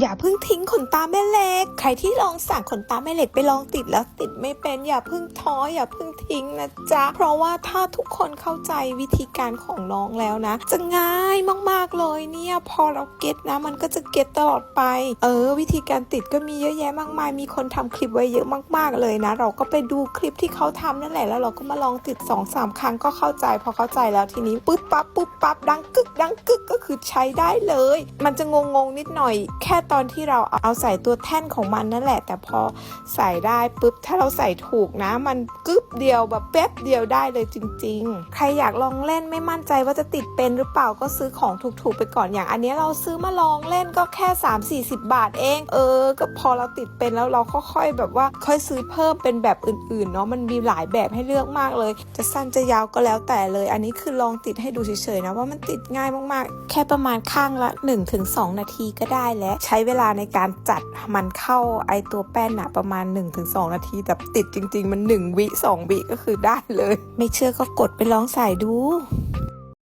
อย่าเพิ่งทิ้งขนตาแม่เหล็ก ใครที่ลองสั่งขนตาแม่เหล็กไปลองติดแล้วติดไม่เป็นอย่าเพิ่งท้ออย่าเพิ่งทิ้งนะจ๊ะ เพราะว่าถ้าทุกคนเข้าใจวิธีการของน้องแล้วนะ จะง่ายมากๆเลยเนี่ย พอเราเก็ตนะ มันก็จะเก็ตตลอดไป เออ วิธีการติดก็มีเยอะแยะมากมาย มีคนทำคลิปไว้เยอะมาก ๆเลยนะ เราก็ไปดูคลิปที่เขาทำนั่นแหละแล้วเราก็มาลองติด2อสามครั้งก็เข้าใจ พอเข้าใจแล้วทีนี้ปุ๊บปั๊บปุ๊บปั๊บดังกึกดังกึกก็คือใช้ได้เลย มันจะงงงนิดหน่อยแค่ตอนที่เราเอาใส่ตัวแท่นของมันนั่นแหละ แต่พอใส่ได้ปุ๊บถ้าเราใส่ถูกนะ มันกึ๊บเดียวแบบแป๊บเดียวได้เลยจริง ๆ ใครอยากลองเล่นไม่มั่นใจว่าจะติดเป็นหรือเปล่าก็ซื้อของถูกๆไปก่อนอย่าง อันนี้เราซื้อมาลองเล่นก็แค่ 3 4 0 บาทเอง เออ ก็พอเราติดเป็นแล้วเราค่อยๆแบบว่าค่อยซื้อเพิ่มเป็นแบบอื่นๆเนาะมันมีหลายแบบให้เลือกมากเลย จะสั้นจะยาวก็แล้วแต่เลย อันนี้คือลองติดให้ดูเฉยๆนะว่ามันติดง่ายมากๆ แค่ประมาณข้างละ 1-2 นาทีก็ได้แล้วใช้เวลาในการจัดมันเข้าไอตัวแป้นหนะประมาณ 1-2 นาที แต่ติดจริง ๆ มัน 1 วิ 2 วิก็คือได้เลย ไม่เชื่อก็กดไปลองใส่ดู